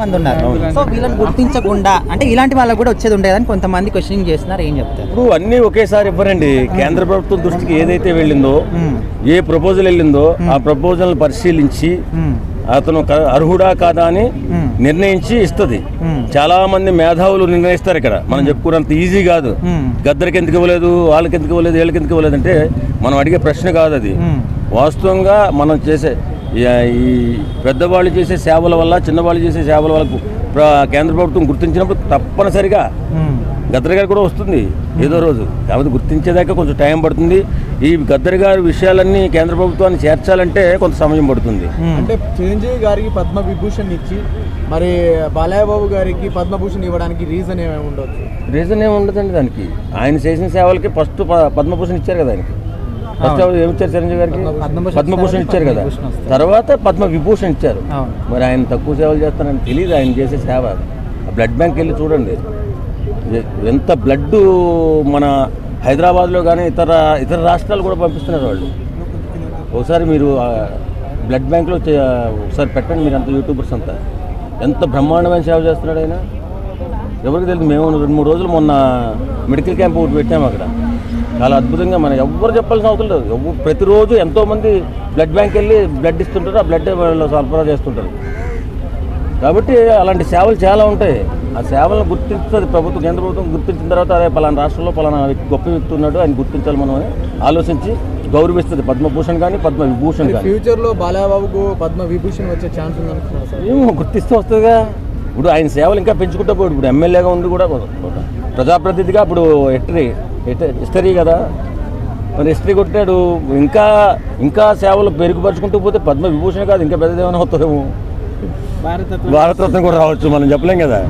మంది ఉన్నారు సో వీళ్ళని గుర్తించకుండా అంటే ఇలాంటి వాళ్ళకు కూడా వచ్చేది ఉండేదని కొంతమంది క్వశ్చనింగ్ చేస్తున్నారు ఏం చెప్తారు ఇప్పుడు అన్నీ ఒకేసారి ఇవ్వరండి కేంద్ర ప్రభుత్వం దృష్టికి ఏదైతే వెళ్ళిందో. ఏ ప్రపోజల్ వెళ్ళిందో ఆ ప్రపోజల్ పరిశీలించి. అతను అర్హుడా కాదా అని. నిర్ణయించి ఇస్తుంది. చాలా మంది మేధావులు నిర్ణయిస్తారు ఇక్కడ మనం చెప్పుకున్నంత ఈజీ కాదు. గద్దరికి ఎందుకు ఇవ్వలేదు వాళ్ళకి ఎందుకు ఇవ్వలేదు వీళ్ళకి ఎందుకు ఇవ్వలేదు అంటే మనం అడిగే ప్రశ్న కాదు అది. వాస్తవంగా మనం చేసే ఈ- పెద్దవాళ్ళు చేసే సేవల వల్ల చిన్నవాళ్ళు చేసే సేవల వల్ల కేంద్ర ప్రభుత్వం గుర్తించినప్పుడు తప్పనిసరిగా. గద్దర్ గారు కూడా వస్తుంది ఏదో రోజు. కాబట్టి గుర్తించేదాకా కొంచెం టైం పడుతుంది. ఈ గద్దర్ గారి విషయాలన్నీ కేంద్ర ప్రభుత్వాన్ని చేర్చాలంటే కొంత సమయం పడుతుంది. అంటే చిరంజీవి గారికి పద్మ విభూషణ్ ఇచ్చి మరి బాలయ్య బాబు గారికి పద్మభూషణ్ ఇవ్వడానికి రీజన్ ఏమేమి ఉండొచ్చు? రీజన్ ఏమి ఉండదండి దానికి. ఆయన చేసిన సేవలకి ఫస్ట్ ప- పద్మభూషణ్ ఇచ్చారు కదా ఆయనకి. ఫస్ట్ ఏమి ఇచ్చారు చిరంజీవి గారికి? పద్మభూషణ్ ఇచ్చారు కదా. తర్వాత పద్మ విభూషణ్ ఇచ్చారు. మరి ఆయన తక్కువ సేవలు చేస్తారని తెలియదు ఆయన చేసే సేవ. ఆ బ్లడ్ బ్యాంక్ వెళ్ళి చూడండి. ఎంత బ్లడ్ మన హైదరాబాద్లో కానీ ఇతర ఇతర రాష్ట్రాలు కూడా పంపిస్తున్నారు వాళ్ళు. ఒకసారి మీరు బ్లడ్ బ్యాంక్లో ఒకసారి పెట్టండి మీరు అంత యూట్యూబర్స్ అంతా. ఎంత బ్రహ్మాండమైన సేవ చేస్తున్నాడు ఆయన. ఎవరికి తెలియదు మేము రెండు మూడు రోజులు మొన్న మెడికల్ క్యాంప్ ఒకటి పెట్టాము అక్కడ. చాలా అద్భుతంగా మనం ఎవ్వరు చెప్పాల్సిన అవసరం లేదు. ప్రతిరోజు ఎంతోమంది బ్లడ్ బ్యాంక్ వెళ్ళి బ్లడ్ ఇస్తుంటారు ఆ బ్లడ్ వాళ్ళు సరఫరా చేస్తుంటారు. కాబట్టి అలాంటి సేవలు చాలా ఉంటాయి. ఆ సేవలను గుర్తిస్తుంది ప్రభుత్వం కేంద్ర ప్రభుత్వం గుర్తించిన తర్వాత అదే పలానా రాష్ట్రంలో పలానా గొప్ప వ్యక్తి ఉన్నాడు ఆయన గుర్తించాలి మనం అని ఆలోచించి గౌరవిస్తుంది. పద్మభూషణ్ కానీ పద్మ విభూషణ్ కానీ ఫ్యూచర్లో బాలయ్య బాబుకు పద్మ విభూషణ్ వచ్చే ఛాన్స్ ఉంది ఏమో గుర్తిస్తూ వస్తుందిగా. ఇప్పుడు ఆయన సేవలు ఇంకా పెంచుకుంటూ పోయాడు ఇప్పుడు ఎమ్మెల్యేగా ఉండి కూడా ప్రజాప్రతినిధిగా ఇప్పుడు హిస్టరీ హిస్టరీ కదా. మరి హిస్టరీ కొట్టాడు. ఇంకా ఇంకా సేవలు పెరుగుపరుచుకుంటూ పోతే పద్మ విభూషణ్ కాదు ఇంకా పెద్దదేమైనా అవుతుందేమో. భారతరత్న కూడా రావచ్చు మనం చెప్పలేం కదా.